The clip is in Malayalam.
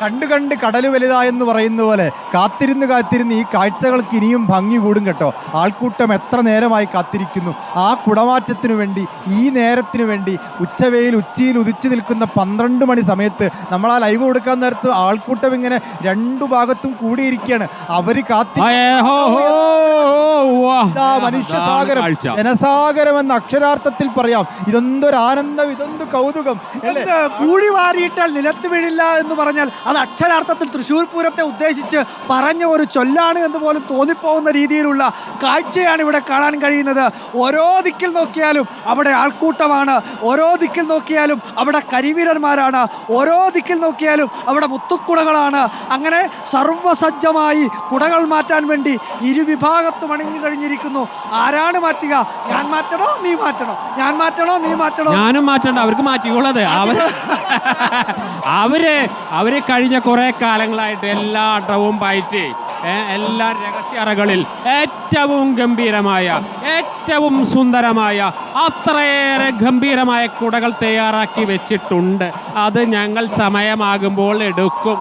കണ്ട് കണ്ട് കടൽ വലുതായെന്ന് പറയുന്ന പോലെ കാത്തിരുന്ന് കാത്തിരുന്ന് ഈ കാഴ്ചകൾക്ക് ഇനിയും ഭംഗി കൂടും കേട്ടോ ആൾക്കൂട്ടം എത്ര നേരമായി കാത്തിരിക്കുന്നു ആ കുടമാറ്റത്തിനു വേണ്ടി ഈ നേരത്തിനു വേണ്ടി ഉച്ചവെയിൽ ഉച്ചയിൽ ഉദിച്ചു നിൽക്കുന്ന പന്ത്രണ്ട് മണി സമയത്ത് നമ്മൾ ആ ലൈവ് കൊടുക്കാൻ നേരത്ത് ആൾക്കൂട്ടം ഇങ്ങനെ രണ്ടു ഭാഗത്തും കൂടിയിരിക്കുകയാണ് അവർ കാത്തി. ഇതാ മനുഷ്യസാഗരം. കാഴ്ച. ജനസാഗരം എന്ന അക്ഷരാർത്ഥത്തിൽ പറയാം. ഇതെന്തൊരു ആനന്ദം ഇതെന്ത് കൗതുകം കൂടി വാരിയിട്ടാൽ നിലത്ത് വീഴില്ല എന്ന് പറഞ്ഞാൽ അത് അക്ഷരാർത്ഥത്തിൽ തൃശ്ശൂർ പൂരത്തെ ഉദ്ദേശിച്ച് പറഞ്ഞ ഒരു ചൊല്ലാണ് എന്ന് പോലും തോന്നിപ്പോകുന്ന രീതിയിലുള്ള കാഴ്ചയാണ് ഇവിടെ കാണാൻ കഴിയുന്നത്. ഓരോ ദിക്കിൽ നോക്കിയാലും അവിടെ ആൾക്കൂട്ടമാണ്. ഓരോ ദിക്കിൽ നോക്കിയാലും അവിടെ കരിവീരന്മാരാണ്. ഓരോ ദിക്കിൽ നോക്കിയാലും അവിടെ മുത്തുക്കുടകളാണ് അങ്ങനെ സർവസജ്ജമായി കുടകൾ മാറ്റാൻ വേണ്ടി ഇരുവിഭാഗത്തും അണിഞ്ഞു കഴിഞ്ഞിരിക്കുന്നു ആരാണ് മാറ്റുക? ഞാൻ മാറ്റണോ? നീ മാറ്റണോ? ഞാൻ മാറ്റണോ? നീ മാറ്റണോ? ഞാനും മാറ്റണ്ട. അവർക്ക് മാറ്റിക്കോളത്. അവർ അവർ അവർ കഴിഞ്ഞ കുറെ കാലങ്ങളായിട്ട് എല്ലാ അടവും പയറ്റി എല്ലാ രഹസ്യറകളിൽ ഏറ്റവും ഗംഭീരമായ ഏറ്റവും സുന്ദരമായ അത്രയേറെ ഗംഭീരമായ കുടകൾ തയ്യാറാക്കി വെച്ചിട്ടുണ്ട്. അത് ഞങ്ങൾ സമയമാകുമ്പോൾ എടുക്കും.